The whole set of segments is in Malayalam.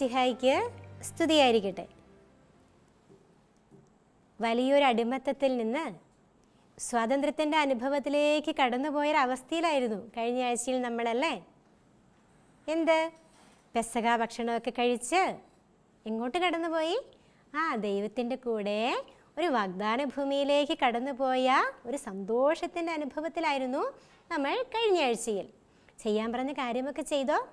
മിശിഹായിക്ക് സ്തുതിയായിരിക്കട്ടെ. വലിയൊരു അടിമത്തത്തിൽ നിന്ന് സ്വാതന്ത്ര്യത്തിന്റെ അനുഭവത്തിലേക്ക് കടന്നുപോയൊരവസ്ഥയിലായിരുന്നു കഴിഞ്ഞ ആഴ്ചയിൽ നമ്മളല്ലേ? എന്ത്? പെസക ഭക്ഷണമൊക്കെ കഴിച്ച് എങ്ങോട്ട് കടന്നുപോയി? ആ ദൈവത്തിന്റെ കൂടെ ഒരു വാഗ്ദാന ഭൂമിയിലേക്ക് കടന്നുപോയ ഒരു സന്തോഷത്തിന്റെ അനുഭവത്തിലായിരുന്നു നമ്മൾ കഴിഞ്ഞ ആഴ്ചയിൽ. ചെയ്യാൻ പറഞ്ഞ കാര്യമൊക്കെ ചെയ്തോ?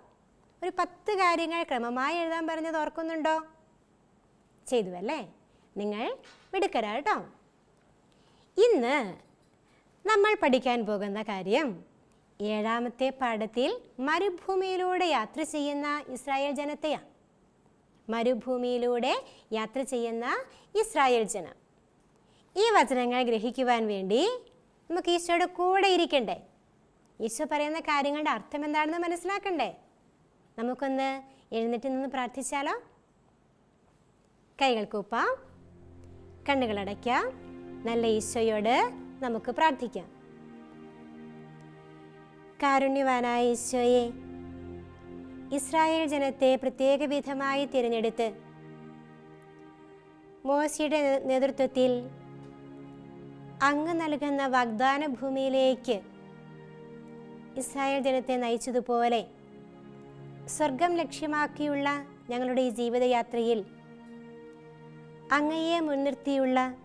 ഒരു പത്ത് കാര്യങ്ങൾ ക്രമമായി എഴുതാൻ പറഞ്ഞത് ഓർക്കുന്നുണ്ടോ? ചെയ്തു അല്ലേ നിങ്ങൾ മിടുക്കരാ കേട്ടോ. ഇന്ന് നമ്മൾ പഠിക്കാൻ പോകുന്ന കാര്യം ഏഴാമത്തെ പാഠത്തിൽ മരുഭൂമിയിലൂടെ യാത്ര ചെയ്യുന്ന ഇസ്രായേൽ ജനത്തെയാണ് മരുഭൂമിയിലൂടെ യാത്ര ചെയ്യുന്ന ഇസ്രായേൽ ജനം. ഈ വചനങ്ങൾ ഗ്രഹിക്കുവാൻ വേണ്ടി നമുക്ക് ഈശോയുടെ കൂടെ ഇരിക്കണ്ടേ? ഈശോ പറയുന്ന കാര്യങ്ങളുടെ അർത്ഥം എന്താണെന്ന് മനസ്സിലാക്കണ്ടേ? നമുക്കൊന്ന് എഴുന്നേറ്റ് നിന്ന് പ്രാർത്ഥിച്ചാലോ? കൈകൾ കൂപ്പാം. കണ്ണുകളടയ്ക്കാം നല്ല ഈശോയോട് നമുക്ക് പ്രാർത്ഥിക്കാം. കാരുണ്യവാനായ ഈശോയെ ഇസ്രായേൽ ജനത്തെ പ്രത്യേക വിധമായി തിരഞ്ഞെടുത്ത് മോശിയുടെ നേതൃത്വത്തിൽ അങ്ങ് നൽകുന്ന വാഗ്ദാന ഭൂമിയിലേക്ക് ഇസ്രായേൽ ജനത്തെ നയിച്ചതുപോലെ സ്വർഗം ലക്ഷ്യമാക്കിയുള്ള ഞങ്ങളുടെ ഈ ജീവിതയാത്രയിൽ അങ്ങയെ മുൻനിർത്തിയുള്ള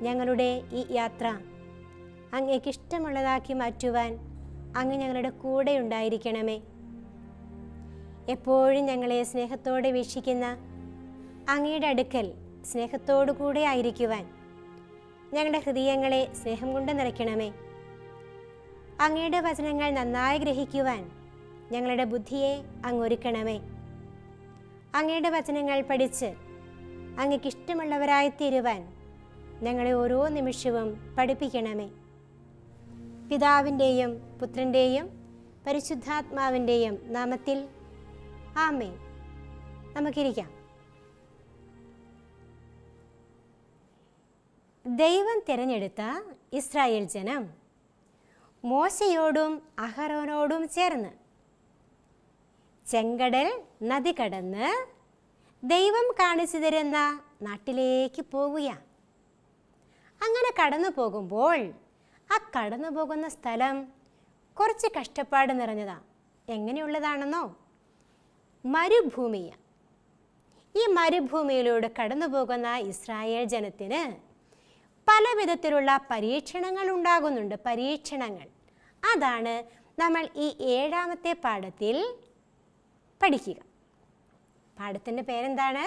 ഞങ്ങളുടെ ഈ യാത്ര അങ്ങേക്ക് ഇഷ്ടമുള്ളതാക്കി മാറ്റുവാൻ അങ്ങ് ഞങ്ങളുടെ കൂടെ ഉണ്ടായിരിക്കണമേ. എപ്പോഴും ഞങ്ങളെ സ്നേഹത്തോടെ വീക്ഷിക്കുന്ന അങ്ങയുടെ അടുക്കൽ സ്നേഹത്തോടു കൂടെ ആയിരിക്കുവാൻ ഞങ്ങളുടെ ഹൃദയങ്ങളെ സ്നേഹം കൊണ്ട് നിറയ്ക്കണമേ. അങ്ങയുടെ വചനങ്ങൾ നന്നായി ഗ്രഹിക്കുവാൻ ഞങ്ങളുടെ ബുദ്ധിയെ അങ്ങ് ഒരുക്കണമേ അങ്ങയുടെ വചനങ്ങൾ പഠിച്ച് അങ്ങക്ക് ഇഷ്ടമുള്ളവരായി തീരുവാൻ ഞങ്ങളെ ഓരോ നിമിഷവും പഠിപ്പിക്കണമേ. പിതാവിന്റെയും പുത്രന്റെയും പരിശുദ്ധാത്മാവിന്റെയും നാമത്തിൽ ആമേ നമുക്കിരിക്കാം. ദൈവം തിരഞ്ഞെടുത്ത ഇസ്രായേൽ ജനം മോശയോടും അഹറോനോടും ചേർന്ന് ചെങ്കടൽ നദി കടന്ന് ദൈവം കാണിച്ചു തരുന്ന നാട്ടിലേക്ക് പോവുകയാണ്. അങ്ങനെ കടന്നു പോകുമ്പോൾ ആ കടന്നു പോകുന്ന സ്ഥലം കുറച്ച് കഷ്ടപ്പാട് നിറഞ്ഞതാണ് എങ്ങനെയുള്ളതാണെന്നോ? മരുഭൂമിയാണ് ഈ മരുഭൂമിയിലൂടെ കടന്നു പോകുന്ന ഇസ്രായേൽ ജനത്തിന് പല വിധത്തിലുള്ള പരീക്ഷണങ്ങൾ ഉണ്ടാകുന്നുണ്ട് പരീക്ഷണങ്ങൾ. അതാണ് നമ്മൾ ഈ ഏഴാമത്തെ പാഠത്തിൽ പഠിക്കുക. പാഠത്തിന്റെ പേരെന്താണ്?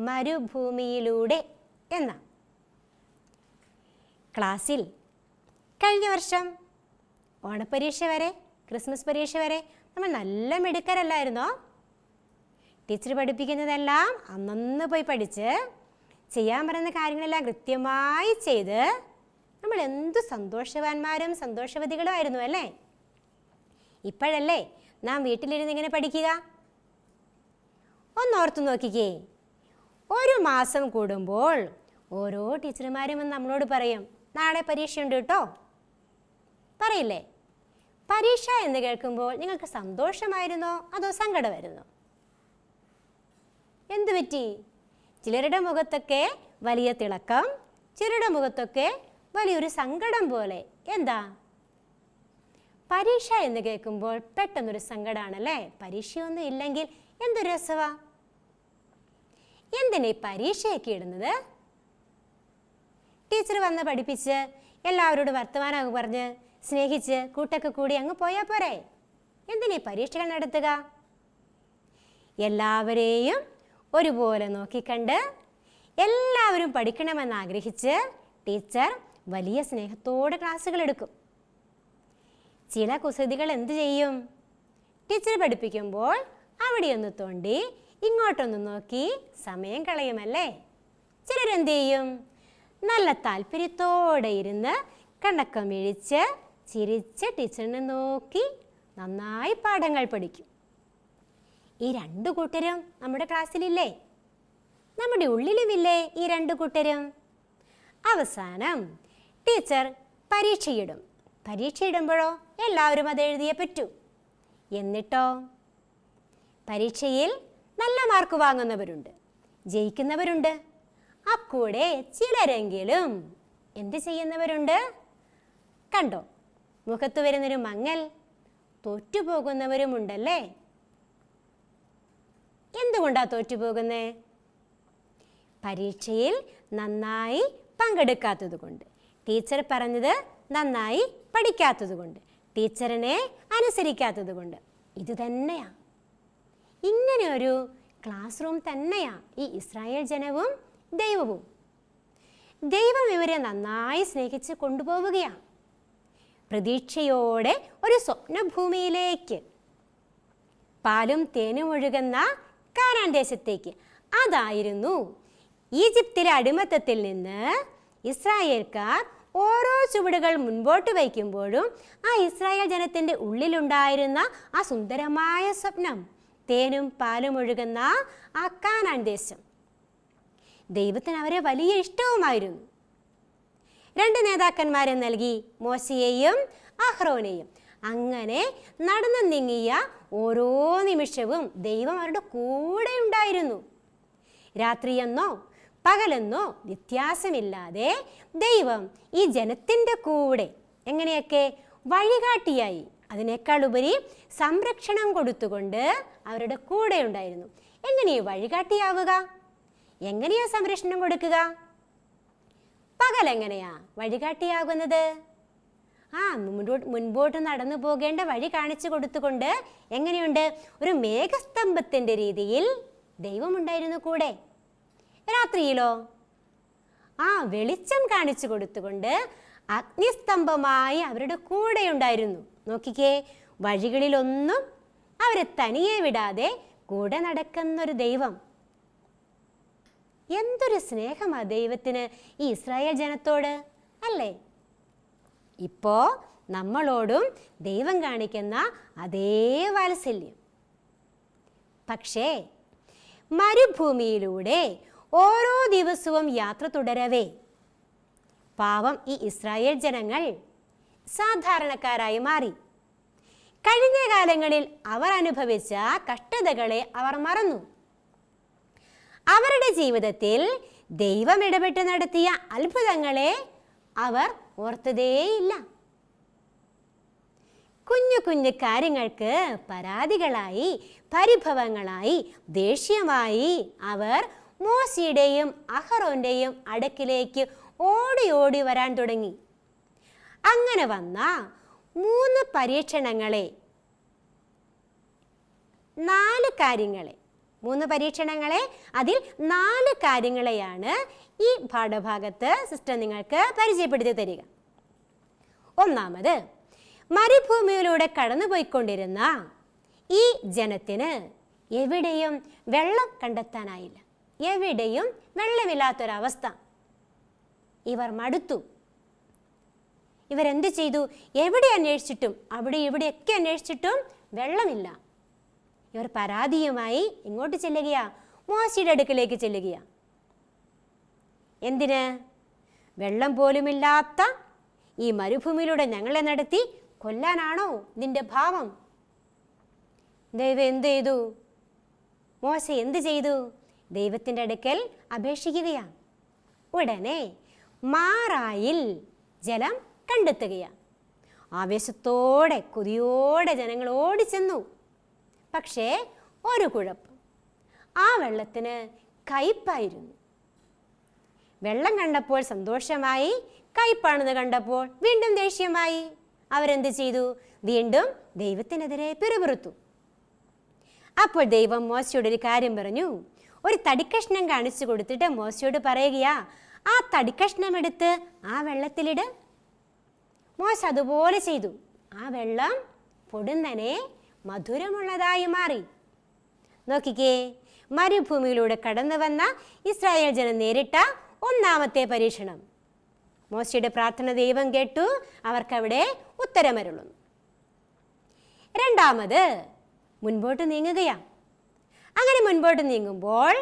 മരുഭൂമിയിലൂടെ എന്ന. ക്ലാസ്സിൽ കഴിഞ്ഞ വർഷം ഓണപ്പരീക്ഷ വരെ ക്രിസ്മസ് പരീക്ഷ വരെ നമ്മൾ നല്ല മിടുക്കരല്ലായിരുന്നോ? ടീച്ചർ പഠിപ്പിക്കുന്നതെല്ലാം അന്നന്ന് പോയി പഠിച്ച് ചെയ്യാൻ പറയുന്ന കാര്യങ്ങളെല്ലാം കൃത്യമായി ചെയ്ത് നമ്മൾ എന്തു സന്തോഷവാന്മാരും സന്തോഷവതികളും ആയിരുന്നു അല്ലേ? ഇപ്പോഴല്ലേ നാം വീട്ടിലിരുന്ന് ഇങ്ങനെ പഠിക്കുക? ഒന്നോർത്തു നോക്കിക്കേ. ഒരു മാസം കൂടുമ്പോൾ ഓരോ ടീച്ചർമാരും നമ്മളോട് പറയും നാളെ പരീക്ഷയുണ്ട് കേട്ടോ പറയില്ലേ? പരീക്ഷ എന്ന് കേൾക്കുമ്പോൾ നിങ്ങൾക്ക് സന്തോഷമായിരുന്നോ? അതോ സങ്കടമായിരുന്നോ? എന്തു പറ്റി? ചിലരുടെ മുഖത്തൊക്കെ വലിയ തിളക്കം ചിലരുടെ മുഖത്തൊക്കെ വലിയൊരു സങ്കടം പോലെ. എന്താ? പരീക്ഷ എന്ന് കേൾക്കുമ്പോൾ പെട്ടെന്നൊരു സങ്കടമാണല്ലേ പരീക്ഷയൊന്നും ഇല്ലെങ്കിൽ എന്തൊരു രസവാ? എന്തിനാ ഈ പരീക്ഷയൊക്കെ ഇടുന്നത്? ടീച്ചർ വന്ന് പഠിപ്പിച്ച് എല്ലാവരോടും വർത്തമാനമൊക്കെ പറഞ്ഞ് സ്നേഹിച്ച് കൂട്ടൊക്കെ കൂടി അങ്ങ് പോയാൽ പോരെ. എന്തിനാ ഈ പരീക്ഷകൾ നടത്തുക? എല്ലാവരെയും ഒരുപോലെ നോക്കിക്കണ്ട് എല്ലാവരും പഠിക്കണമെന്ന് ആഗ്രഹിച്ച് ടീച്ചർ വലിയ സ്നേഹത്തോടെ ക്ലാസ്സുകൾ എടുക്കും. ചില കുസൃതികൾ എന്ത് ചെയ്യും? ടീച്ചർ പഠിപ്പിക്കുമ്പോൾ അവിടെയൊന്ന് തോണ്ടി ഇങ്ങോട്ടൊന്ന് നോക്കി. സമയം കളയുമല്ലേ? ചിലരെന്ത് ചെയ്യും നല്ല താല്പര്യത്തോടെ ഇരുന്ന് കണ്ണക്കം ഇഴിച്ച് ചിരിച്ച് ടീച്ചറിനെ നോക്കി നന്നായി പാഠങ്ങൾ പഠിക്കും. ഈ രണ്ടു കൂട്ടരും നമ്മുടെ ക്ലാസ്സിലില്ലേ? നമ്മുടെ ഉള്ളിലുമില്ലേ ഈ രണ്ടു കൂട്ടരും? അവസാനം ടീച്ചർ പരീക്ഷയിടും. പരീക്ഷയിടുമ്പോഴോ എല്ലാവരും അത് എഴുതിയേ പറ്റൂ. എന്നിട്ടോ? പരീക്ഷയിൽ നല്ല മാർക്ക് വാങ്ങുന്നവരുണ്ട്. ജയിക്കുന്നവരുണ്ട്. അക്കൂടെ ചിലരെങ്കിലും എന്ത് ചെയ്യുന്നവരുണ്ട്? കണ്ടോ? മുഖത്ത് വരുന്നൊരു മങ്ങൽ തോറ്റുപോകുന്നവരുമുണ്ടല്ലേ? എന്തുകൊണ്ടാ തോറ്റുപോകുന്നേ? പരീക്ഷയിൽ നന്നായി പങ്കെടുക്കാത്തത് കൊണ്ട് ടീച്ചർ പറഞ്ഞത് നന്നായി പഠിക്കാത്തത് കൊണ്ട് ടീച്ചറിനെ അനുസരിക്കാത്തത് കൊണ്ട് ഇങ്ങനെ ഒരു ക്ലാസ് റൂം തന്നെയാ. ഈ ഇസ്രായേൽ ജനവും ദൈവവും. ദൈവം ഇവരെ നന്നായി സ്നേഹിച്ച് കൊണ്ടുപോവുകയാണ്. പ്രതീക്ഷയോടെ ഒരു സ്വപ്നഭൂമിയിലേക്ക് പാലും തേനും ഒഴുകുന്ന കാനാൻ ദേശത്തേക്ക്. അതായിരുന്നു ഈജിപ്തിലെ അടിമത്തത്തിൽ നിന്ന് ഇസ്രായേൽക്കാർ ഓരോ ചുവടുകൾ മുൻപോട്ട് വയ്ക്കുമ്പോഴും ആ ഇസ്രായേൽ ജനത്തിന്റെ ഉള്ളിലുണ്ടായിരുന്ന ആ സുന്ദരമായ സ്വപ്നം തേനും പാലും ഒഴുകുന്ന ആ കാനാൻ ദേശം. ദൈവത്തിന് അവരെ വലിയ ഇഷ്ടവുമായിരുന്നു. രണ്ട് നേതാക്കന്മാരെ നൽകി മോശയെയും അഹ്റോനെയും. അങ്ങനെ നടന്നു നീങ്ങിയ ഓരോ നിമിഷവും ദൈവം അവരുടെ കൂടെ ഉണ്ടായിരുന്നു. രാത്രിയെന്നോ പകലെന്നോ വ്യത്യാസമില്ലാതെ ദൈവം ഈ ജനത്തിന്റെ കൂടെ എങ്ങനെയൊക്കെ വഴികാട്ടിയായി. അതിനേക്കാൾ ഉപരി സംരക്ഷണം കൊടുത്തുകൊണ്ട് അവരുടെ കൂടെ ഉണ്ടായിരുന്നു. എങ്ങനെയോ വഴികാട്ടിയാവുക? എങ്ങനെയാ സംരക്ഷണം കൊടുക്കുക? പകൽ എങ്ങനെയാ വഴികാട്ടിയാകുന്നത്? ആ മുൻപോട്ട് മുൻപോട്ട് നടന്നു പോകേണ്ട വഴി കാണിച്ചു കൊടുത്തുകൊണ്ട് എങ്ങനെയുണ്ട്? ഒരു മേഘസ്തംഭത്തിന്റെ രീതിയിൽ ദൈവമുണ്ടായിരുന്നു കൂടെ. രാത്രിയിലോ? ആ വെളിച്ചം കാണിച്ചു കൊടുത്തുകൊണ്ട് അഗ്നിസ്തംഭമായി അവരുടെ കൂടെ ഉണ്ടായിരുന്നു. നോക്കിക്കേ വഴികളിലൊന്നും അവരെ തനിയെ വിടാതെ കൂടെ നടക്കുന്നൊരു ദൈവം. എന്തൊരു സ്നേഹമാ ദൈവത്തിന് ഈ ഇസ്രായേൽ ജനത്തോട് അല്ലേ? ഇപ്പോ നമ്മളോടും ദൈവം കാണിക്കുന്ന അതേ വാത്സല്യം. പക്ഷേ മരുഭൂമിയിലൂടെ ഓരോ ദിവസവും യാത്ര തുടരവേ. പാവം ഈ ഇസ്രായേൽ ജനങ്ങൾ സാധാരണക്കാരായി മാറി. കഴിഞ്ഞ കാലങ്ങളിൽ അവർ അനുഭവിച്ച കഷ്ടതകളെ അവർ മറന്നു. അവരുടെ ജീവിതത്തിൽ ദൈവം ഇടപെട്ട് നടത്തിയ അത്ഭുതങ്ങളെ അവർ ഓർത്തതേയില്ല. കുഞ്ഞു കുഞ്ഞു കാര്യങ്ങൾക്ക് പരാതികളായി പരിഭവങ്ങളായി ദേഷ്യമായി അവർ മോശിയുടെയും അഹറോന്റെയും അടുക്കിലേക്ക് ഓടി ഓടി വരാൻ തുടങ്ങി. അങ്ങനെ വന്ന മൂന്ന് പരീക്ഷണങ്ങളെ നാല് കാര്യങ്ങളെ മൂന്ന് പരീക്ഷണങ്ങളെ അതിൽ നാല് കാര്യങ്ങളെയാണ് ഈ പാഠഭാഗത്ത് സിസ്റ്റർ നിങ്ങൾക്ക് പരിചയപ്പെടുത്തി തരിക. ഒന്നാമത് മരുഭൂമിയിലൂടെ കടന്നുപോയിക്കൊണ്ടിരുന്ന ഈ ജനത്തിന് എവിടെയും വെള്ളം കണ്ടെത്താനായില്ല. എവിടെയും വെള്ളമില്ലാത്തൊരവസ്ഥ. ഇവർ മടുത്തു. ഇവരെന്ത് ചെയ്തു? എവിടെ അന്വേഷിച്ചിട്ടും അവിടെ ഇവിടെയൊക്കെ അന്വേഷിച്ചിട്ടും വെള്ളമില്ല. ഇവർ പരാതിയുമായി ഇങ്ങോട്ട് ചെല്ലുകയാ. മോശയുടെ അടുക്കിലേക്ക് ചെല്ലുകയാ. എന്തിന്? വെള്ളം പോലുമില്ലാത്ത ഈ മരുഭൂമിയിലൂടെ ഞങ്ങളെ നടത്തി കൊല്ലാനാണോ നിന്റെ ഭാവം? ദൈവം എന്ത് ചെയ്തു? മോശ എന്ത് ചെയ്തു? ദൈവത്തിന്റെ അടുക്കൽ അപേക്ഷിക്കുകയാണ് ഉടനെ മാറായിൽ ജലം കണ്ടെത്തുകയാണ്. ആവേശത്തോടെ കൊതിയോടെ ജനങ്ങൾ ഓടിച്ചെന്നു. പക്ഷേ ഒരു കുഴപ്പം. ആ വെള്ളത്തിന് കയ്പായിരുന്നു. വെള്ളം കണ്ടപ്പോൾ സന്തോഷമായി കയ്പാണെന്ന് കണ്ടപ്പോൾ വീണ്ടും ദേഷ്യമായി. അവരെന്ത് ചെയ്തു? വീണ്ടും ദൈവത്തിനെതിരെ പിറുപിറുത്തു. അപ്പോൾ ദൈവം മോശയോട് ഒരു കാര്യം പറഞ്ഞു. ഒരു തടിക്കഷ്ണം കാണിച്ചു കൊടുത്തിട്ട് മോശയോട് പറയുകയാ ആ തടിക്കഷ്ണം എടുത്ത് ആ വെള്ളത്തിലിട്. മോശ അതുപോലെ ചെയ്തു. ആ വെള്ളം പൊടുന്നനെ മധുരമുള്ളതായി മാറി. നോക്കിക്കേ മരുഭൂമിയിലൂടെ കടന്നു വന്ന ഇസ്രായേൽ ജനം നേരിട്ട ഒന്നാമത്തെ പരീക്ഷണം. മോശയുടെ പ്രാർത്ഥന ദൈവം കേട്ടു അവർക്കവിടെ ഉത്തരമരുളുന്നു. രണ്ടാമത് മുൻപോട്ട് നീങ്ങുകയാ അങ്ങനെ മുൻപോട്ട് നീങ്ങുമ്പോൾ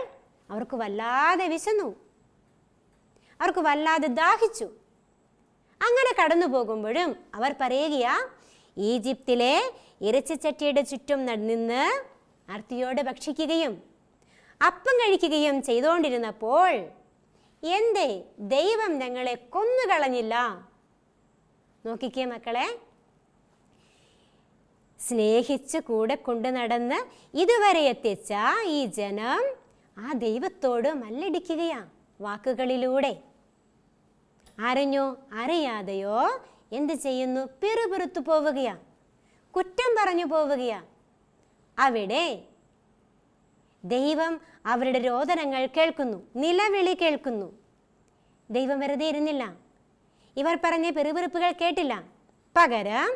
അവർക്ക് വല്ലാതെ വിശന്നു. അവർക്ക് വല്ലാതെ ദാഹിച്ചു. അങ്ങനെ കടന്നു പോകുമ്പോഴും അവർ പറയുകയാ ഈജിപ്തിലെ ഇറച്ചിച്ചട്ടിയുടെ ചുറ്റും നിന്ന് അർത്തിയോട് ഭക്ഷിക്കുകയും അപ്പം കഴിക്കുകയും ചെയ്തുകൊണ്ടിരുന്നപ്പോൾ എന്തേ ദൈവം ഞങ്ങളെ കൊന്നുകളഞ്ഞില്ല. നോക്കിക്കേ മക്കളെ സ്നേഹിച്ച് കൂടെ കൊണ്ടു നടന്ന് ഇതുവരെ എത്തിച്ച ഈ ജനം ആ ദൈവത്തോട് മല്ലടിക്കുകയാ വാക്കുകളിലൂടെ. അറിഞ്ഞോ അറിയാതെയോ എന്ത് ചെയ്യുന്നു? പിറുപിറുത്തു പോവുകയാ. കുറ്റം പറഞ്ഞു പോവുകയാ. അവിടെ ദൈവം അവരുടെ രോദനങ്ങൾ കേൾക്കുന്നു നിലവിളി കേൾക്കുന്നു. ദൈവം വെറുതെ ഇരുന്നില്ല. ഇവർ പറഞ്ഞ പെറുപിറുപ്പുകൾ കേട്ടില്ല. പകരം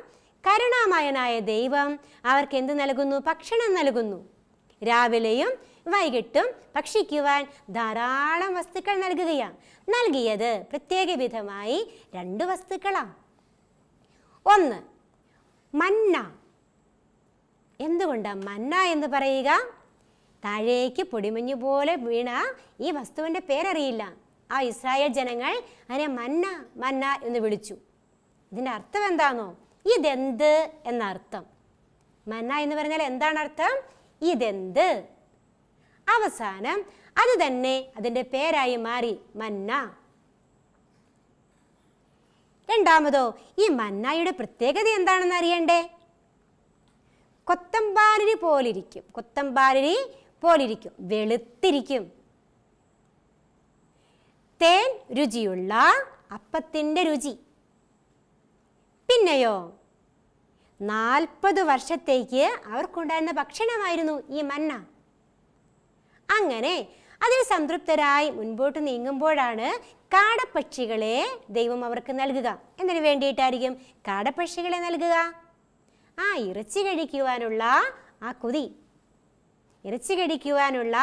കരുണാമയനായ ദൈവം അവർക്ക് എന്ത് നൽകുന്നു? ഭക്ഷണം നൽകുന്നു. രാവിലെയും വൈകിട്ടും ഭക്ഷിക്കുവാൻ ധാരാളം വസ്തുക്കൾ നൽകുകയാണ്. നൽകിയത് പ്രത്യേക വിധമായി രണ്ട് വസ്തുക്കളാണ്. ഒന്ന് മന്ന. എന്തുകൊണ്ടാണ് മന്ന എന്ന് പറയുക? താഴേക്ക് പൊടിമഞ്ഞു പോലെ വീണ ഈ വസ്തുവിന്റെ പേരറിയില്ല. ആ ഇസ്രായേൽ ജനങ്ങൾ അതിനെ മന്ന മന്ന എന്ന് വിളിച്ചു. ഇതിന്റെ അർത്ഥം എന്താണോ ഇതെന്ത് എന്നർത്ഥം. മന്ന എന്ന് പറഞ്ഞാൽ എന്താണ് അർത്ഥം? ഇതെന്ത്? അവസാനം അത് തന്നെ അതിന്റെ പേരായി മാറി മന്ന. രണ്ടാമതോ ഈ മന്നായുടെ പ്രത്യേകത എന്താണെന്ന് അറിയണ്ടേ? കൊത്തമ്പാലിരി പോലിരിക്കും. കൊത്തമ്പാലിരി പോലിരിക്കും. വെളുത്തിരിക്കും. തേൻ രുചിയുള്ള അപ്പത്തിന്റെ രുചി. പിന്നെയോ നാൽപ്പത് വർഷത്തേക്ക് അവർക്കുണ്ടായിരുന്ന ഭക്ഷണമായിരുന്നു ഈ മന്ന. അങ്ങനെ അതിൽ സംതൃപ്തരായി മുൻപോട്ട് നീങ്ങുമ്പോഴാണ് കാടപ്പക്ഷികളെ ദൈവം അവർക്ക് നൽകുക. എന്തിനു വേണ്ടിയിട്ടായിരിക്കും? കാടപ്പക്ഷികളെ നൽകുക. ആ ഇറച്ചി കഴിക്കുവാനുള്ള ആ കൊതി ഇറച്ചി കഴിക്കുവാനുള്ള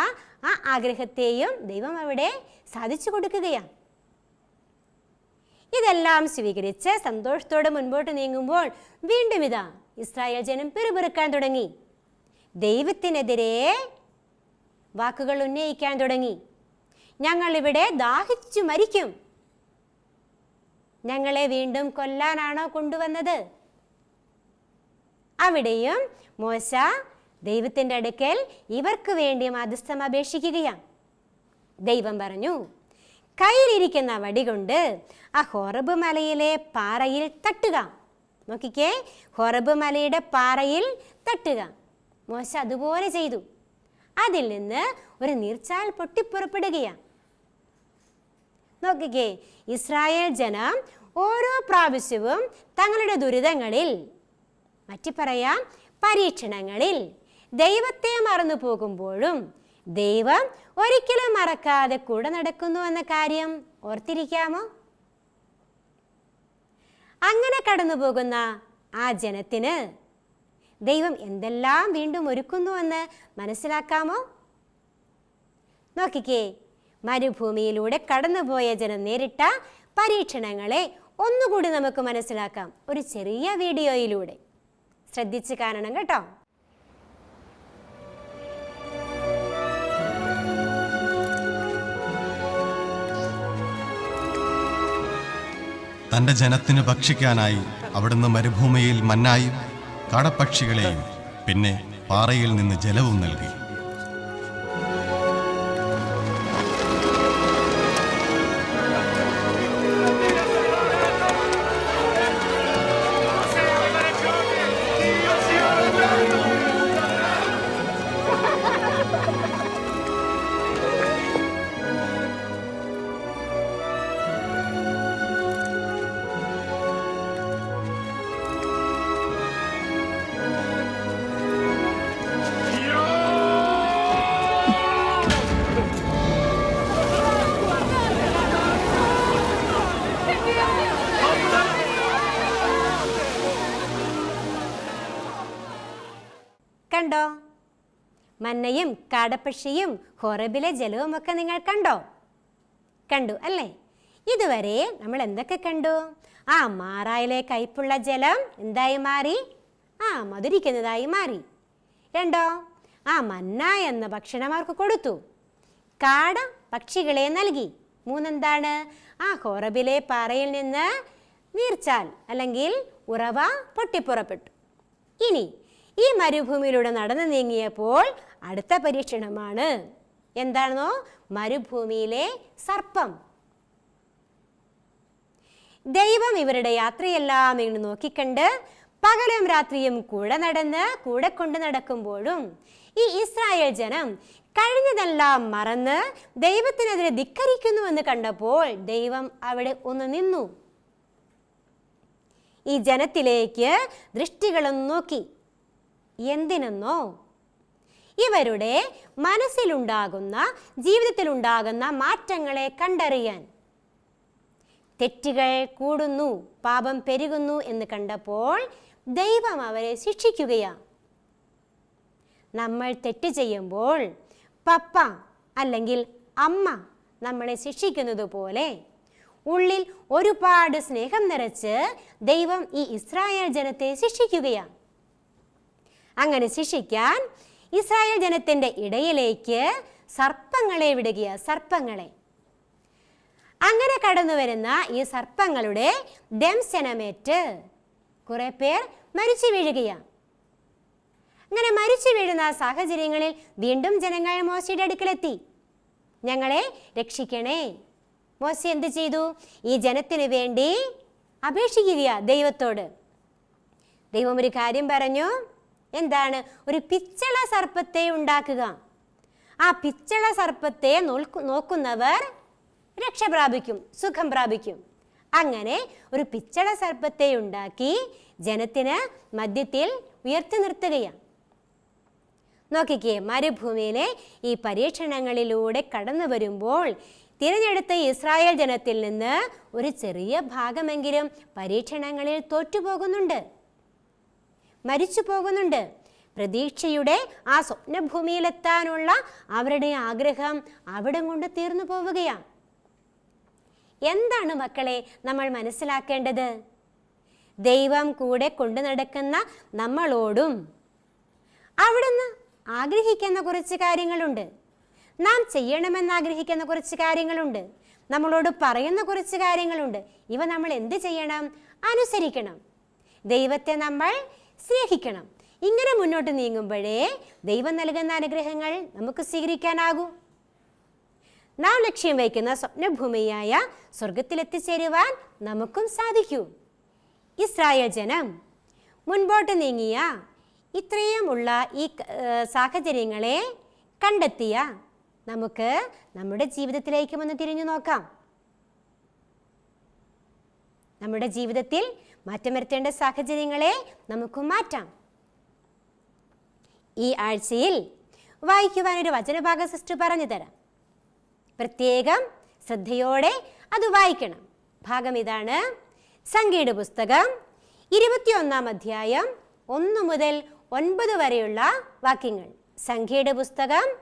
ആ ആഗ്രഹത്തെയും ദൈവം അവിടെ സാധിച്ചു കൊടുക്കുകയാണ്. ഇതെല്ലാം സ്വീകരിച്ച് സന്തോഷത്തോടെ മുൻപോട്ട് നീങ്ങുമ്പോൾ വീണ്ടും ഇതാ ഇസ്രായേൽ ജനം പിറുപിറുക്കാൻ തുടങ്ങി. ദൈവത്തിനെതിരെ വാക്കുകൾ ഉന്നയിക്കാൻ തുടങ്ങി. ഞങ്ങൾ ഇവിടെ ദാഹിച്ചു മരിക്കും. ഞങ്ങളെ വീണ്ടും കൊല്ലാനാണോ കൊണ്ടുവന്നത്? അവിടെയും മോശ ദൈവത്തിന്റെ അടുക്കൽ ഇവർക്ക് വേണ്ടി മധ്യസ്ഥം അപേക്ഷിക്കുകയാണ്. ദൈവം പറഞ്ഞു കയ്യിലിരിക്കുന്ന വടി കൊണ്ട് ആ ഹൊറബ് മലയിലെ പാറയിൽ തട്ടുക. നോക്കിക്കേ ഹൊറബ് മലയുടെ പാറയിൽ തട്ടുക. മോശ അതുപോലെ ചെയ്തു. അതിൽ നിന്ന് ഒരു നീർച്ചാൽ പൊട്ടിപ്പുറപ്പെടുകയാണ്. നോക്കിക്കേ ഇസ്രായേൽ ജനം ഓരോ പ്രാവശ്യവും തങ്ങളുടെ ദുരിതങ്ങളിൽ മറ്റു പറയാം പരീക്ഷണങ്ങളിൽ ദൈവത്തെ മറന്നു പോകുമ്പോഴും ദൈവം ഒരിക്കലും മറക്കാതെ കൂടെ നടക്കുന്നു എന്ന കാര്യം ഓർത്തിരിക്കാമോ? അങ്ങനെ കടന്നു പോകുന്ന ആ ജനത്തിന് ദൈവം എന്തെല്ലാം വീണ്ടും ഒരുക്കുന്നുവെന്ന് മനസ്സിലാക്കാമോ? നോക്കിക്കേ മരുഭൂമിയിലൂടെ കടന്നുപോയ ജനം നേരിട്ട പരീക്ഷണങ്ങളെ ഒന്നുകൂടി നമുക്ക് മനസ്സിലാക്കാം. ഒരു ചെറിയ വീഡിയോയിലൂടെ. ശ്രദ്ധിച്ച് കാണണം കേട്ടോ. തന്റെ ജനത്തിന് ഭക്ഷിക്കാനായി അവിടുന്ന് മരുഭൂമിയിൽ മന്നായും കാടപ്പക്ഷികളെയും പിന്നെ പാറയിൽ നിന്ന് ജലവും നൽകി. കണ്ടോ? മന്നയും കാടപ്പക്ഷിയും ഹൊറബിലെ ജലവുമൊക്കെ നിങ്ങൾ കണ്ടോ? കണ്ടു അല്ലേ? ഇതുവരെ നമ്മൾ എന്തൊക്കെ കണ്ടു? ആ മാറായിലെ കയ്പുള്ള ജലം എന്തായി മാറി? ആ മധുരിക്കുന്നതായി മാറി. രണ്ടോ? ആ മന്ന എന്ന ഭക്ഷണം അവർക്ക് കൊടുത്തു. കാട പക്ഷികളെ നൽകി. മൂന്നെന്താണ്? ആ ഹോറബിലെ പാറയിൽ നിന്ന് നീർച്ചാൽ അല്ലെങ്കിൽ ഉറവ പൊട്ടിപ്പുറപ്പെട്ടു. ഇനി ഈ മരുഭൂമിയിലൂടെ നടന്നു നീങ്ങിയപ്പോൾ അടുത്ത പരീക്ഷണമാണ്. എന്താണെന്നോ? മരുഭൂമിയിലെ സർപ്പം. ദൈവം ഇവരുടെ യാത്രയെല്ലാം ഇങ്ങനെ നോക്കിക്കണ്ട്. പകലും രാത്രിയും കൂടെ നടന്ന് കൂടെ കൊണ്ട് നടക്കുമ്പോഴും ഈ ഇസ്രായേൽ ജനം കഴിഞ്ഞതെല്ലാം മറന്ന് ദൈവത്തിനെതിരെ ധിക്കരിക്കുന്നുവെന്ന് കണ്ടപ്പോൾ ദൈവം അവിടെ ഒന്ന് നിന്നു. ഈ ജനത്തിലേക്ക് ദൃഷ്ടികളും നോക്കി. എന്തിനെന്നോ? ഇവരുടെ മനസ്സിലുണ്ടാകുന്ന ജീവിതത്തിലുണ്ടാകുന്ന മാറ്റങ്ങളെ കണ്ടറിയാൻ. തെറ്റുകൾ കൂടുന്നു പാപം പെരുകുന്നു എന്ന് കണ്ടപ്പോൾ ദൈവം അവരെ ശിക്ഷിക്കുകയാണ്. നമ്മൾ തെറ്റ് ചെയ്യുമ്പോൾ പപ്പ അല്ലെങ്കിൽ അമ്മ നമ്മളെ ശിക്ഷിക്കുന്നത് പോലെ ഉള്ളിൽ ഒരുപാട് സ്നേഹം നിറച്ച് ദൈവം ഈ ഇസ്രായേൽ ജനത്തെ ശിക്ഷിക്കുകയാണ്. അങ്ങനെ ശിക്ഷിക്കാൻ ഇസ്രായേൽ ജനത്തിന്റെ ഇടയിലേക്ക് സർപ്പങ്ങളെ വിടുകയാ സർപ്പങ്ങളെ. അങ്ങനെ കടന്നു വരുന്ന ഈ സർപ്പങ്ങളുടെ ദംശനമേറ്റ് കുറെ പേർ മരിച്ചു വീഴുകയാണ് അങ്ങനെ മരിച്ചു വീഴുന്ന സാഹചര്യങ്ങളിൽ വീണ്ടും ജനങ്ങൾ മോശയുടെ അടുക്കലെത്തി. ഞങ്ങളെ രക്ഷിക്കണേ. മോശ എന്ത് ചെയ്തു? ഈ ജനത്തിന് വേണ്ടി അപേക്ഷിക്കുക ദൈവത്തോട്. ദൈവം ഒരു കാര്യം പറഞ്ഞു എന്താണ്? ഒരു പിച്ചള സർപ്പത്തെ ഉണ്ടാക്കുക. ആ പിച്ചള സർപ്പത്തെ നോക്കുന്നവർ രക്ഷ പ്രാപിക്കും സുഖം പ്രാപിക്കും. അങ്ങനെ ഒരു പിച്ചള സർപ്പത്തെ ഉണ്ടാക്കി ജനത്തിന് മധ്യത്തിൽ ഉയർത്തി നിർത്തുകയാണ്. നോക്കിക്കേ മരുഭൂമിയിലെ ഈ പരീക്ഷണങ്ങളിലൂടെ കടന്നു വരുമ്പോൾ തിരഞ്ഞെടുത്ത ഇസ്രായേൽ ജനത്തിൽ നിന്ന് ഒരു ചെറിയ ഭാഗമെങ്കിലും പരീക്ഷണങ്ങളിൽ തോറ്റുപോകുന്നുണ്ട്. മരിച്ചു പോകുന്നുണ്ട്. പ്രതീക്ഷയുടെ ആ സ്വപ്നഭൂമിയിലെത്താനുള്ള അവരുടെ ആഗ്രഹം അവിടെ കൊണ്ട് തീർന്നു പോവുകയാണ്. എന്താണ് മക്കളെ നമ്മൾ മനസ്സിലാക്കേണ്ടത്? ദൈവം കൂടെ കൊണ്ടു നടക്കുന്ന നമ്മളോടും അവിടുന്ന് ആഗ്രഹിക്കുന്ന കുറച്ച് കാര്യങ്ങളുണ്ട്. നാം ചെയ്യണമെന്ന് ആഗ്രഹിക്കുന്ന കുറച്ച് കാര്യങ്ങളുണ്ട്. നമ്മളോട് പറയുന്ന കുറച്ച് കാര്യങ്ങളുണ്ട്. ഇവ നമ്മൾ എന്ത് ചെയ്യണം? അനുസരിക്കണം. ദൈവത്തെ നമ്മൾ സ്നേഹിക്കണം. ഇങ്ങനെ മുന്നോട്ട് നീങ്ങുമ്പോഴേ ദൈവം നൽകുന്ന അനുഗ്രഹങ്ങൾ നമുക്ക് സ്വീകരിക്കാനാകൂ. നാം ലക്ഷ്യം വയ്ക്കുന്ന സ്വപ്നഭൂമിയായ സ്വർഗത്തിലെത്തിച്ചേരുവാൻ നമുക്കും സാധിക്കൂ. ഇസ്രായേൽ ജനം മുൻപോട്ട് നീങ്ങിയ ഇത്രയുമുള്ള ഈ സാഹചര്യങ്ങളെ കണ്ടെത്തിയ നമുക്ക് നമ്മുടെ ജീവിതത്തിലേക്ക് ഒന്ന് തിരിഞ്ഞു നോക്കാം. നമ്മുടെ ജീവിതത്തിൽ മാറ്റം വരുത്തേണ്ട സാഹചര്യങ്ങളെ നമുക്ക് മാറ്റാം. ഈ ആഴ്ചയിൽ വായിക്കുവാനൊരു വചനഭാഗ സിസ്റ്റർ പറഞ്ഞു തരാം പ്രത്യേകം ശ്രദ്ധയോടെ അത് വായിക്കണം. ഭാഗം ഇതാണ് സംഗീത പുസ്തകം ഇരുപത്തിയൊന്നാം അധ്യായം ഒന്ന് മുതൽ ഒൻപത് വരെയുള്ള വാക്യങ്ങൾ. സംഖ്യയുടെ പുസ്തകം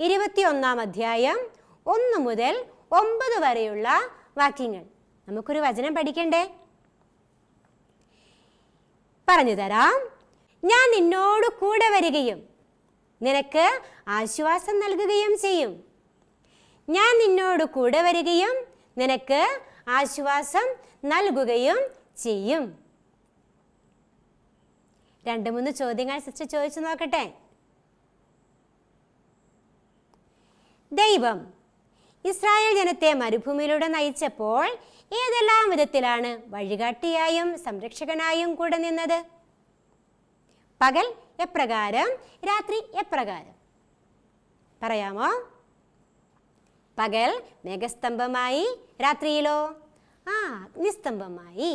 ഇരുപത്തിയൊന്നാം അധ്യായം ഒന്ന് മുതൽ ഒമ്പത് വരെയുള്ള വാക്യങ്ങൾ. നമുക്കൊരു വചനം പഠിക്കണ്ടേ? പറഞ്ഞു തരാം. ഞാൻ നിന്നോട് കൂടെ വരികയും നിനക്ക് ആശ്വാസം നൽകുകയും ചെയ്യും. ഞാൻ നിന്നോട് കൂടെ വരികയും നിനക്ക് ആശ്വാസം നൽകുകയും ചെയ്യും. രണ്ട് മൂന്ന് ചോദ്യങ്ങൾ സിസ്റ്റർ ചോദിച്ചു നോക്കട്ടെ. ദൈവം ഇസ്രായേൽ ജനത്തെ മരുഭൂമിയിലൂടെ നയിച്ചപ്പോൾ ഏതെല്ലാം വിധത്തിലാണ് വഴികാട്ടിയായും സംരക്ഷകനായും കൂടെ നിന്നത്? പകൽ എപ്രകാരം രാത്രി എപ്രകാരം? പറയാമോ? പകൽ മേഘസ്തംഭമായി രാത്രിയിലോ? ആ അഗ്നിസ്തംഭമായി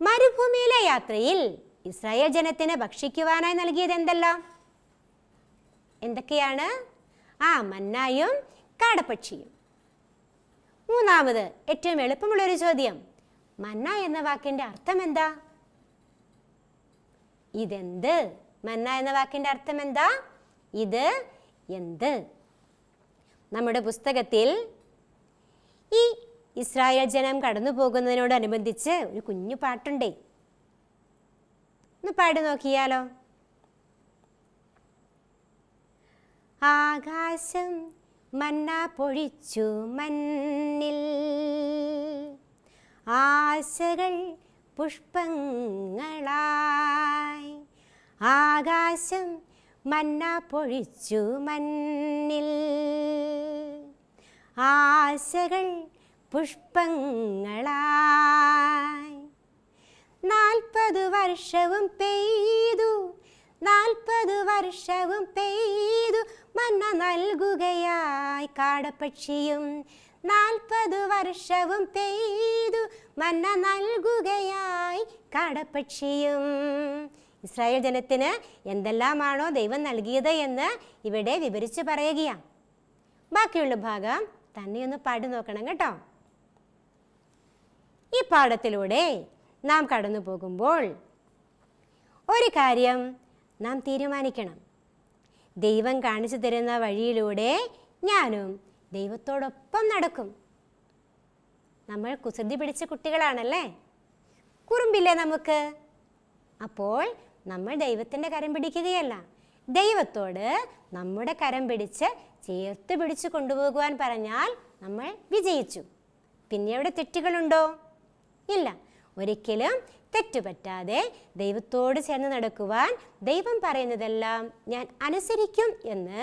മരുഭൂമിയിലെ യാത്രയിൽ ഇസ്രായേൽ ജനത്തിന് ഭക്ഷിക്കുവാനായി നൽകിയത് എന്തെല്ലാം? എന്തൊക്കെയാണ്? ആ മന്നായും കാടപ്പക്ഷിയും. മൂന്നാമത് ഏറ്റവും എളുപ്പമുള്ള ഒരു ചോദ്യം. മന്ന എന്ന വാക്കിന്റെ അർത്ഥം എന്താ? ഇതെന്ത്? മന്ന എന്ന വാക്കിന്റെ അർത്ഥം എന്താ? ഇത് എന്ത്? നമ്മുടെ പുസ്തകത്തിൽ ഈ ഇസ്രായേൽ ജനം കടന്നു പോകുന്നതിനോടനുബന്ധിച്ച് ഒരു കുഞ്ഞു പാട്ടുണ്ടേ. ഒന്ന് പാടി നോക്കിയാലോ. ആകാശം മന്ന പൊഴിച്ചു മണ്ണിൽ. ആശകൾ പുഷ്പങ്ങളായി. ആകാശം മന്ന പൊഴിച്ചു മണ്ണിൽ. ആശകൾ പുഷ്പങ്ങളായി. നാൽപ്പത് വർഷവും പെയ്തു നാൽപ്പത് വർഷവും പെയ്തു. മന്ന നൽകുകയായി കാടപ്പക്ഷിയും. നാൽപ്പത് വർഷവും പെയ്തു. മന്ന നൽകുകയായി കാടപ്പക്ഷിയും. ഇസ്രായേൽ ജനത്തിന് എന്തെല്ലാമാണോ ദൈവം നൽകിയത് എന്ന് ഇവിടെ വിവരിച്ച് പറയുകയാണ്. ബാക്കിയുള്ള ഭാഗം തന്നെ ഒന്ന് പാടി നോക്കണം കേട്ടോ. ഈ പാഠത്തിലൂടെ നാം കടന്നു പോകുമ്പോൾ ഒരു കാര്യം നാം തീരുമാനിക്കണം. ദൈവം കാണിച്ചു തരുന്ന വഴിയിലൂടെ ഞാനും ദൈവത്തോടൊപ്പം നടക്കും. നമ്മൾ കുസൃതി പിടിച്ച കുട്ടികളാണല്ലേ? കുറുമ്പില്ലേ നമുക്ക്? അപ്പോൾ നമ്മൾ ദൈവത്തിന്റെ കരം പിടിക്കുകയല്ല. ദൈവത്തോട് നമ്മുടെ കരം പിടിച്ച് ചേർത്ത് പിടിച്ച് കൊണ്ടുപോകുവാൻ പറഞ്ഞാൽ നമ്മൾ വിജയിച്ചു. പിന്നെ അവിടെ തെറ്റുകളുണ്ടോ? ഇല്ല. ഒരിക്കലും തെറ്റുപറ്റാതെ ദൈവത്തോട് ചേർന്ന് നടക്കുവാൻ ദൈവം പറയുന്നതെല്ലാം ഞാൻ അനുസരിക്കും എന്ന്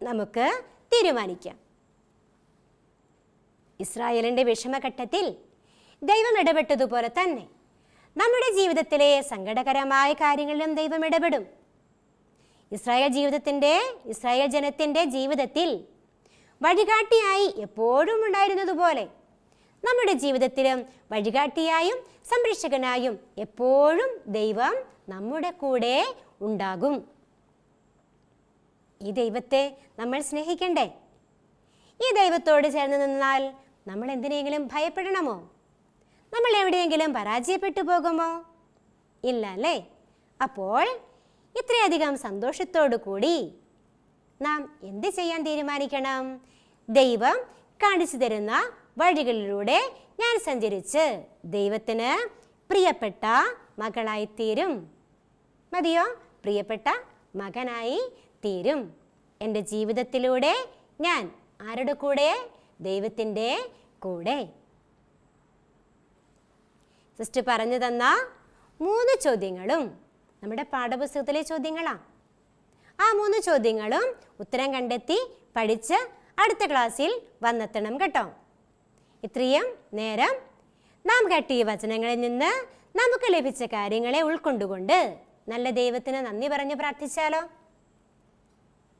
നമുക്ക് തീരുമാനിക്കാം. ഇസ്രായേലിന്റെ വിഷമഘട്ടത്തിൽ ദൈവം ഇടപെട്ടതുപോലെ തന്നെ നമ്മുടെ ജീവിതത്തിലെ സങ്കടകരമായ കാര്യങ്ങളിലും ദൈവം ഇടപെടും. ഇസ്രായേൽ ജീവിതത്തിന്റെ ഇസ്രായേൽ ജനത്തിന്റെ ജീവിതത്തിൽ വഴികാട്ടിയായി എപ്പോഴും ഉണ്ടായിരുന്നതുപോലെ നമ്മുടെ ജീവിതത്തിലും വഴികാട്ടിയായും സംരക്ഷകനായും എപ്പോഴും ദൈവം നമ്മുടെ കൂടെ ഉണ്ടാകും. ഈ ദൈവത്തെ നമ്മൾ സ്നേഹിക്കണ്ടേ? ഈ ദൈവത്തോട് ചേർന്ന് നിന്നാൽ നമ്മൾ എന്തിനെങ്കിലും ഭയപ്പെടണമോ? നമ്മൾ എവിടെയെങ്കിലും പരാജയപ്പെട്ടു പോകുമോ? ഇല്ല അല്ലേ അപ്പോൾ ഇത്രയധികം സന്തോഷത്തോടു കൂടി നാം എന്ത് ചെയ്യാൻ തീരുമാനിക്കണം? ദൈവം കാണിച്ചു തരുന്ന വഴികളിലൂടെ ഞാൻ സഞ്ചരിച്ച് ദൈവത്തിന് പ്രിയപ്പെട്ട മകളായി തീരും മതിയോ? പ്രിയപ്പെട്ട മകനായി തീരും. എന്റെ ജീവിതത്തിലൂടെ ഞാൻ ആരുടെ കൂടെ? ദൈവത്തിന്റെ കൂടെ. സിസ്റ്റർ പറഞ്ഞു തന്ന മൂന്ന് ചോദ്യങ്ങളും നമ്മുടെ പാഠപുസ്തകത്തിലെ ചോദ്യങ്ങളാണ്. ആ മൂന്ന് ചോദ്യങ്ങളും ഉത്തരം കണ്ടെത്തി പഠിച്ച് അടുത്ത ക്ലാസ്സിൽ വന്നെത്തണം കേട്ടോ. ഇത്രയും നേരം നാം കേട്ട ഈ വചനങ്ങളിൽ നിന്ന് നമുക്ക് ലഭിച്ച കാര്യങ്ങളെ ഉൾക്കൊണ്ടുകൊണ്ട് നല്ല ദൈവത്തിന് നന്ദി പറഞ്ഞ് പ്രാർത്ഥിച്ചാലോ?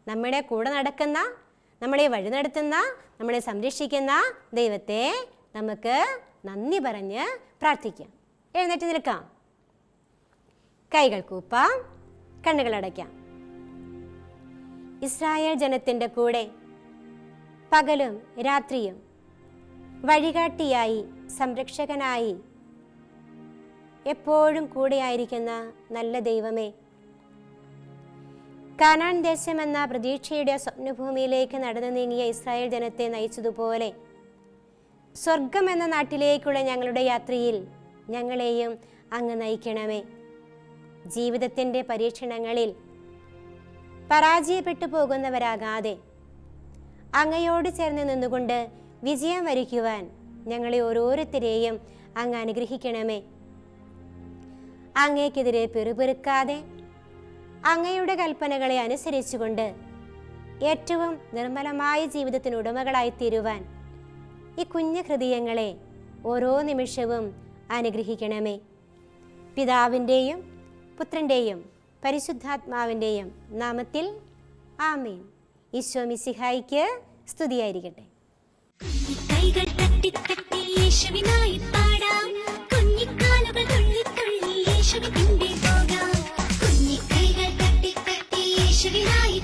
നമ്മുടെ കൂടെ നടക്കുന്ന നമ്മളെ വഴി നടത്തുന്ന നമ്മളെ സംരക്ഷിക്കുന്ന ദൈവത്തെ നമുക്ക് നന്ദി പറഞ്ഞ് പ്രാർത്ഥിക്കാം. എഴുന്നേറ്റ് നിൽക്കാം. കൈകൾ കൂപ്പാം കണ്ണുകൾ അടയ്ക്കാം. ഇസ്രായേൽ ജനത്തിന്റെ കൂടെ പകലും രാത്രിയും വഴികാട്ടിയായി സംരക്ഷകനായി. എപ്പോഴും കൂടെയായിരിക്കുന്ന നല്ല ദൈവമേ. കാനാൻ ദേശം എന്ന പ്രതീക്ഷയുടെ സ്വപ്നഭൂമിയിലേക്ക് നടന്നു നീങ്ങിയ ഇസ്രായേൽ ജനത്തെ നയിച്ചതുപോലെ സ്വർഗം എന്ന നാട്ടിലേക്കുള്ള ഞങ്ങളുടെ യാത്രയിൽ ഞങ്ങളെയും അങ്ങ് നയിക്കണമേ. ജീവിതത്തിന്റെ പരീക്ഷണങ്ങളിൽ പരാജയപ്പെട്ടു പോകുന്നവരാകാതെ അങ്ങയോട് ചേർന്ന് നിന്നുകൊണ്ട് വിജയം വരിക്കുവാൻ ഞങ്ങളെ ഓരോരുത്തരെയും അങ്ങ് അനുഗ്രഹിക്കണമേ. അങ്ങേക്കെതിരെ പെറുപെറുക്കാതെ അങ്ങയുടെ കൽപ്പനകളെ അനുസരിച്ചുകൊണ്ട് ഏറ്റവും നിർമ്മലമായ ജീവിതത്തിന് ഉടമകളായി തീരുവാൻ ഈ കുഞ്ഞു ഹൃദയങ്ങളെ ഓരോ നിമിഷവും അനുഗ്രഹിക്കണമേ. പിതാവിന്റെയും പുത്രന്റെയും പരിശുദ്ധാത്മാവിന്റെയും നാമത്തിൽ ആമേൻ. ഈശോ മിസിഹായിക്ക് സ്തുതിയായിരിക്കട്ടെ. തട്ടിത്തട്ടി യേശുവിനായി പാടാം. കുഞ്ഞിക്കാലുകൾ തുള്ളിത്തുള്ളി യേശുവിന്റെ പോകാം കുഞ്ഞിക്കൈകൾ തട്ടിത്തട്ടി യേശുവിനായി